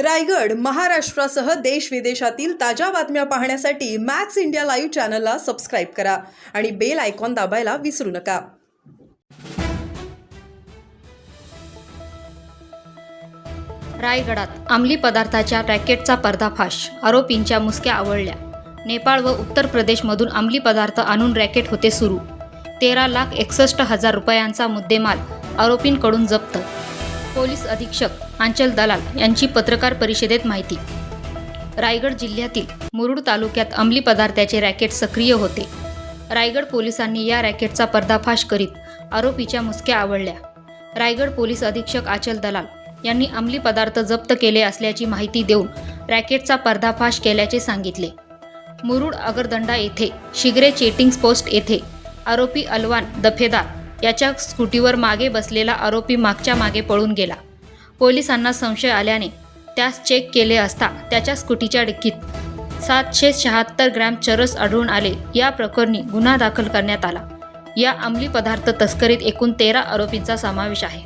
रायगड महाराष्ट्रासह देश विदेशातील ताज्या बातम्या पाहण्यासाठी मॅक्स इंडिया लाईव्ह चॅनलला सबस्क्राईब करा आणि बेल आयकॉन दाबायला विसरू नका. रायगडात अंमली पदार्थाच्या रॅकेटचा पर्दाफाश आरोपींच्या मुसक्या आवळल्या. नेपाळ व उत्तर प्रदेशमधून अंमली पदार्थ आणून रॅकेट होते सुरू. तेरा लाख एकसष्ट हजार रुपयांचा मुद्देमाल आरोपींकडून जप्त पोलीस अधीक्षक आंचल दलाल यांची पत्रकार परिषदेत माहिती. रायगड जिल्ह्यातील मुरुड तालुक्यात अंमली पदार्थाचे रॅकेट सक्रिय होते. रायगड पोलिसांनी या रॅकेटचा पर्दाफाश करीत आरोपीच्या मुसक्या आवडल्या रायगड पोलीस अधीक्षक आचल दलाल यांनी अंमली पदार्थ जप्त केले असल्याची माहिती देऊन रॅकेटचा पर्दाफाश केल्याचे सांगितले. मुरुड अगरदंडा येथे शिगरे चेटिंग पोस्ट येथे आरोपी अलवान दफेदार याच्या स्कूटीवर मागे बसलेला आरोपी मागच्या मागे पळून गेला. पोलिसांना संशय आल्याने त्यास चेक केले असता त्याच्या स्कूटीच्या डिक्कीत सातशे शहात्तर ग्रॅम चरस आढळून आले. या प्रकरणी गुन्हा दाखल करण्यात आला. या अंमली पदार्थ तस्करीत एकूण तेरा आरोपींचा समावेश आहे.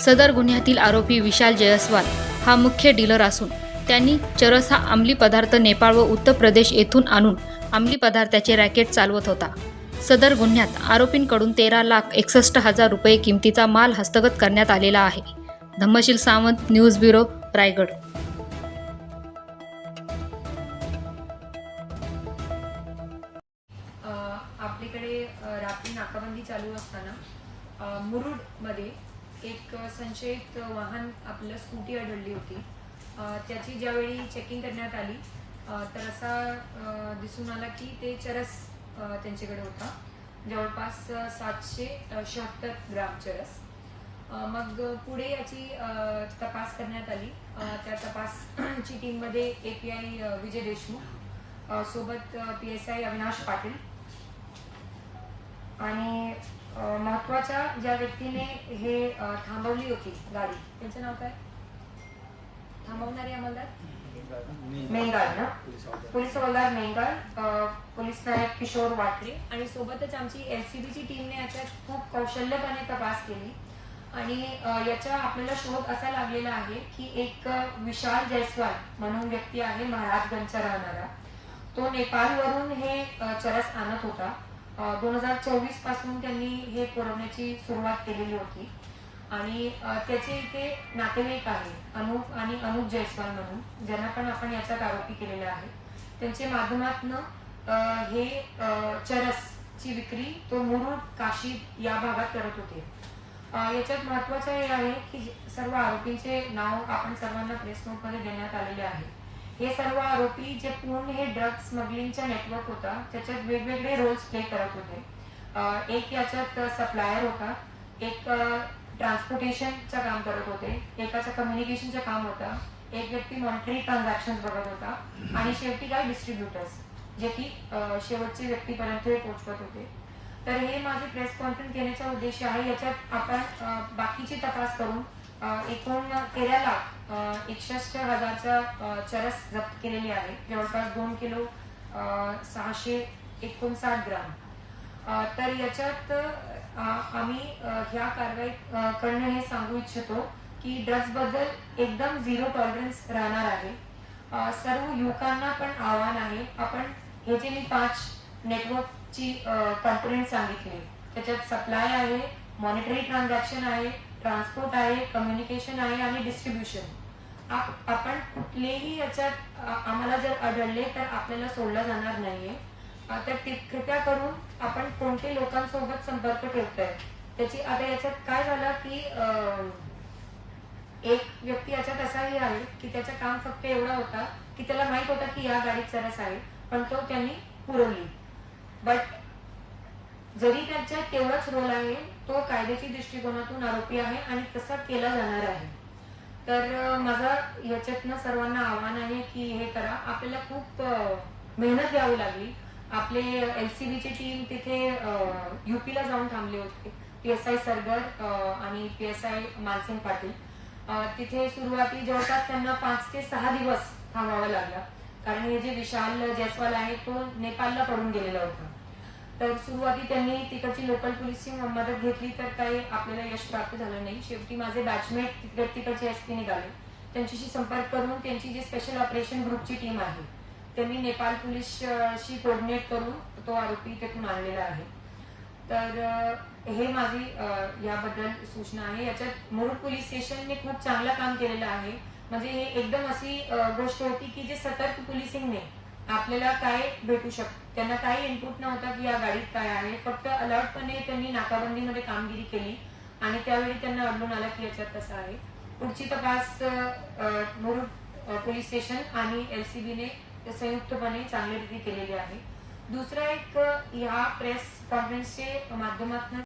सदर गुन्ह्यातील आरोपी विशाल जयस्वाल हा मुख्य डीलर असून त्यांनी चरस हा अंमली पदार्थ नेपाळ व उत्तर प्रदेश येथून आणून अंमली पदार्थाचे रॅकेट चालवत होता. सदर गुन्ह्यात आरोपींकडून तेरा लाख एकसष्ट हजार रुपये किमतीचा माल हस्तगत करण्यात आलेला आहे. Dhammasheel Sawant news bureau Raigad. आपल्याकडे रात्री नाकाबंदी चालू असताना मुरुडमध्ये एक संशयित वाहन आपलं स्कूटी आढळली होती. त्याची ज्यावेळी चेकिंग करण्यात आली तर असा दिसून आला की ते चरस त्यांच्याकडे होता. जवळपास सातशे शहात्तर ग्राम चरस मग पुढे याची तपास करण्यात आली. त्या तपासची टीममध्ये A P I Vijay Deshmukh सोबत P S I Avinash Patil. आणि महत्त्वाच्या ज्या व्यक्तीने हे थांबवली होती गाडी त्यांचं नाव काय? थांबवणारे अंमलदार? मेंगाळ ना? पोलीस हवालदार मेंगाळ अ, पोलीस नायक किशोर वाटरे आणि सोबतच आमची एलसीबीची टीमने याच्यात खूप कौशल्यपणे तपास केली. आणि याचा आपल्याला शोध असा लागलेला आहे की एक विशाल जयस्वाल म्हणून व्यक्ती आहे महाराजगंजचा राहणारा. तो नेपाळवरून हे चरस आणत होता. दोन हजार चोवीसपासून त्यांनी हे पुरवण्याची सुरुवात केलेली होती. आणि त्याचे इथे नातेवाईक आहे अनुप आणि अनुप जयस्वाल म्हणून ज्यांना पण आपण याच्यात आरोपी केलेला आहे. त्यांचे माध्यमातनं हे चरस चरसची विक्री तो मुरुड काशी या भागात करत होते. याच्यात महत्वाचं हे आहे की सर्व आरोपींचे नाव आपण सर्वांना प्रेस नोटमध्ये देण्यात आलेले आहे. हे सर्व आरोपी जे पूर्ण हे ड्रग स्मगलिंगचा नेटवर्क होता त्याच्यात वेगवेगळे रोल्स प्ले करत होते. एक याच्यात सप्लायर होता एक ट्रान्सपोर्टेशनचं काम करत होते. एकाचं कम्युनिकेशनचं काम होता. एक व्यक्ती मॉनिटरी ट्रान्झॅक्शन बघत होता. आणि शेवटी काय? डिस्ट्रीब्युटर्स जे की शेवटचे व्यक्तीपर्यंत हे पोहोचवत होते. तर हे माझे प्रेस कॉन्फरन्स घेण्याचा उद्देश आहे. याच्यात आपण बाकीची तपास करून एकूण तेरा लाख एकसष्ट हजारचा चरस जप्त केलेली आहे. जवळपास दोन किलो सहाशे एकोणसाठ ग्राम. तर याच्यात आम्ही ह्या कारवाई करणं हे सांगू इच्छितो की ड्रग्सबद्दल एकदम झिरो टॉलरन्स राहणार आहे. सर्व युवकांना पण आव्हान आहे. आपण हे जे मी पाच नेटवर्कची कंपोनेंट सांगितले त्याच्यात सप्लाय आहे मॉनिटरी ट्रान्झॅक्शन आहे ट्रान्सपोर्ट आहे कम्युनिकेशन आहे आणि डिस्ट्रीब्युशन आपण कुठलेही याच्यात आम्हाला जर आढळले तर आपल्याला सोडलं जाणार नाहीये. तर कृपया करून आपण कोणते लोकांसोबत संपर्क ठेवताय? त्याची आता याच्यात काय झालं की एक व्यक्ती याच्यात असाही आहे की त्याचं काम फक्त एवढा होता की त्याला माहीत होता की या गाडीत चरस आहे पण तो त्यांनी पुरवली. बट जरी त्याच्यात तेवढाच रोल आहे तो कायद्याच्या दृष्टिकोनातून आरोपी आहे आणि तसा केला जाणार आहे. तर माझा याच्यातनं सर्वांना आव्हान आहे की हे करा. आपल्याला खूप मेहनत घ्यावी लागली. आपले एलसीबीची टीम तिथे युपीला जाऊन थांबले होते. पी एस आय सरगर आणि P S I Mansing Patil. तिथे सुरुवाती जवळपास त्यांना पाच ते सहा दिवस थांबावं लागला. कारण हे जे विशाल जयस्वाल आहे तो नेपाळला पडून गेलेला होता. तर सुरुवाती त्यांनी तिकडची लोकल पोलीसची मदत घेतली तर काही आपल्याला यश प्राप्त झालं नाही. शेवटी माझे बॅचमेट तिकडचे एस पी निघाले. त्यांच्याशी संपर्क करून त्यांची जी स्पेशल ऑपरेशन ग्रुपची टीम आहे त्यांनी नेपाळ पोलीसशी कोऑर्डिनेट करून तो आरोपी तिथून आणलेला आहे. तर हे माझी याबद्दल सूचना आहे. याच्यात मुरुड पोलीस स्टेशनने खूप चांगलं काम केलेलं आहे. म्हणजे हे एकदम अशी गोष्ट होती की जे सतर्क पोलिसिंगने आपल्याला काय भेटू शकत त्यांना काही इनपुट नव्हता की या गाडीत काय आहे. फक्त अलर्टपणे त्यांनी नाकाबंदीमध्ये कामगिरी केली आणि त्यावेळी त्यांना आढळून आलं की याच्यात तसं आहे. पुढची तपास मुरुड पोलीस स्टेशन आणि एलसीबीने संयुक्तपणे चांगल्या रीती केलेली आहे. दुसरा एक ह्या प्रेस कॉन्फरन्सचे माध्यमातून